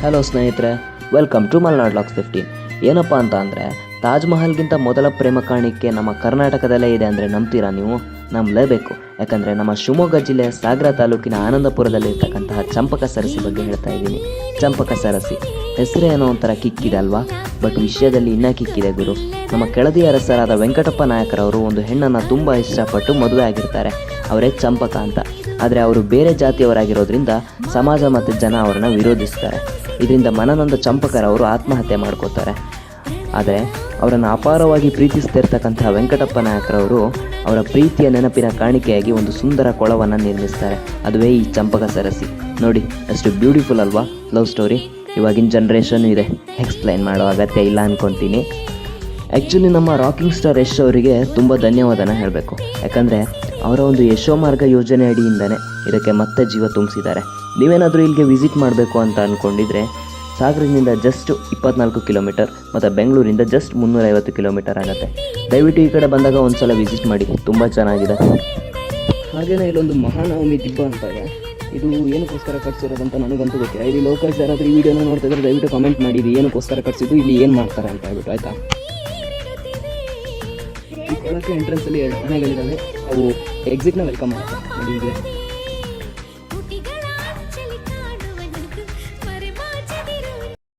Hello ಸ್ನೇಹಿತರೆ. Welcome to Malnad locks fifteen ಏನಪ್ಪ ಅಂತ ಅಂದರೆ, ತಾಜ್ ಮಹಲ್ಗಿಂತ ಮೊದಲ ಪ್ರೇಮ ಕಾಣಿಕೆ ನಮ್ಮ ಕರ್ನಾಟಕದಲ್ಲೇ ಇದೆ ಅಂದರೆ ನಂಬ್ತೀರಾ ನೀವು? ನಂಬಲೇಬೇಕು. ಯಾಕಂದರೆ ನಮ್ಮ ಶಿವಮೊಗ್ಗ ಜಿಲ್ಲೆಯ ಸಾಗರ ತಾಲೂಕಿನ ಆನಂದಪುರದಲ್ಲಿರ್ತಕ್ಕಂತಹ ಚಂಪಕ ಸರಸಿ ಬಗ್ಗೆ ಹೇಳ್ತಾ ಇದ್ದೀನಿ. ಚಂಪಕ ಸರಸಿ ಹೆಸರೇ ಏನೋ ಒಂಥರ ಕಿಕ್ಕಿದೆ ಅಲ್ವಾ ಬಟ್ ವಿಷಯದಲ್ಲಿ ಇನ್ನೂ ಕಿಕ್ಕಿದೆ ಗುರು. ನಮ್ಮ ಕೆಳದಿ ಅರಸರಾದ ವೆಂಕಟಪ್ಪ ನಾಯಕರವರು ಒಂದು ಹೆಣ್ಣನ್ನು ತುಂಬ ಇಷ್ಟಪಟ್ಟು ಮದುವೆ ಆಗಿರ್ತಾರೆ. ಅವರೇ ಚಂಪಕ ಅಂತ. ಆದರೆ ಅವರು ಬೇರೆ ಜಾತಿಯವರಾಗಿರೋದ್ರಿಂದ ಸಮಾಜ ಮತ್ತು ಜನ ಅವರನ್ನು ವಿರೋಧಿಸ್ತಾರೆ. ಇದರಿಂದ ಮನನೊಂದ ಚಂಪಕರವರು ಆತ್ಮಹತ್ಯೆ ಮಾಡ್ಕೋತಾರೆ. ಆದರೆ ಅವರನ್ನು ಅಪಾರವಾಗಿ ಪ್ರೀತಿಸ್ತಿರ್ತಕ್ಕಂಥ ವೆಂಕಟಪ್ಪ ನಾಯಕರವರು ಅವರ ಪ್ರೀತಿಯ ನೆನಪಿನ ಕಾಣಿಕೆಯಾಗಿ ಒಂದು ಸುಂದರ ಕೊಳವನ್ನು ನಿರ್ಮಿಸ್ತಾರೆ. ಅದುವೇ ಈ ಚಂಪಕ ಸರಸಿ. ನೋಡಿ, ಅಷ್ಟು ಬ್ಯೂಟಿಫುಲ್ ಅಲ್ವಾ? ಲವ್ ಸ್ಟೋರಿ ಇವಾಗಿನ ಜನ್ರೇಷನ್ ಇದೆ. ಎಕ್ಸ್ಪ್ಲೈನ್ ಮಾಡೋ ಅಗತ್ಯ ಇಲ್ಲ ಅಂದ್ಕೊತೀನಿ ಆ್ಯಕ್ಚುಲಿ ನಮ್ಮ ರಾಕಿಂಗ್ ಸ್ಟಾರ್ ಯಶ್ ಅವರಿಗೆ ತುಂಬ ಧನ್ಯವಾದನ ಹೇಳಬೇಕು. ಯಾಕಂದರೆ ಅವರ ಒಂದು ಯಶೋ ಮಾರ್ಗ ಯೋಜನೆ ಅಡಿಯಿಂದನೇ ಇದಕ್ಕೆ ಮತ್ತೆ ಜೀವ ತುಂಬಿಸಿದ್ದಾರೆ. ನೀವೇನಾದರೂ ಇಲ್ಲಿಗೆ ವಿಸಿಟ್ ಮಾಡಬೇಕು ಅಂತ ಅಂದ್ಕೊಂಡಿದ್ರೆ ಸಾಗರದಿಂದ ಜಸ್ಟ್ ಇಪ್ಪತ್ನಾಲ್ಕು ಕಿಲೋಮೀಟರ್ ಮತ್ತು ಬೆಂಗಳೂರಿಂದ ಜಸ್ಟ್ ಮುನ್ನೂರೈವತ್ತು ಕಿಲೋಮೀಟರ್ ಆಗುತ್ತೆ. ದಯವಿಟ್ಟು ಈ ಕಡೆ ಬಂದಾಗ ಒಂದು ಸಲ ವಿಸಿಟ್ ಮಾಡಿ. ತುಂಬ ಚೆನ್ನಾಗಿದೆ. ಹಾಗೆಯೇ ಇಲ್ಲೊಂದು ಮಹಾನವಮಿ ದಿಬ್ಬ ಅಂತ ಇದೆ. ಇದು ಏನಕ್ಕೋಸ್ಕರ ಕಟ್ಸಿರೋದಂತ ನನಗಂತೂ ಗೊತ್ತಿಲ್ಲ. ಇಲ್ಲಿ ಲೋಕಲ್ಸ್ ಯಾರಾದರೂ ಈ ವಿಡಿಯೋನ ನೋಡ್ತಾ ಇದ್ರೆ ದಯವಿಟ್ಟು ಕಮೆಂಟ್ ಇದು ಏನಕ್ಕೋಸ್ಕರ ಕಟ್ಸಿದ್ದು, ಇಲ್ಲಿ ಏನು ಮಾಡ್ತಾರೆ ಅಂತ ಹೇಳ್ಬಿಟ್ಟು, ಆಯಿತಾ? ಕೊಳಕ್ಕೆ ಎಂಟ್ರೆನ್ಸಲ್ಲಿ ಎರಡು ಮನೆಗಳಿದ್ದಾವೆ ಅವು ಎಕ್ಸಿಟ್ನ ವೆಲ್ಕಮ್ ಮಾಡ್ತಾರೆ.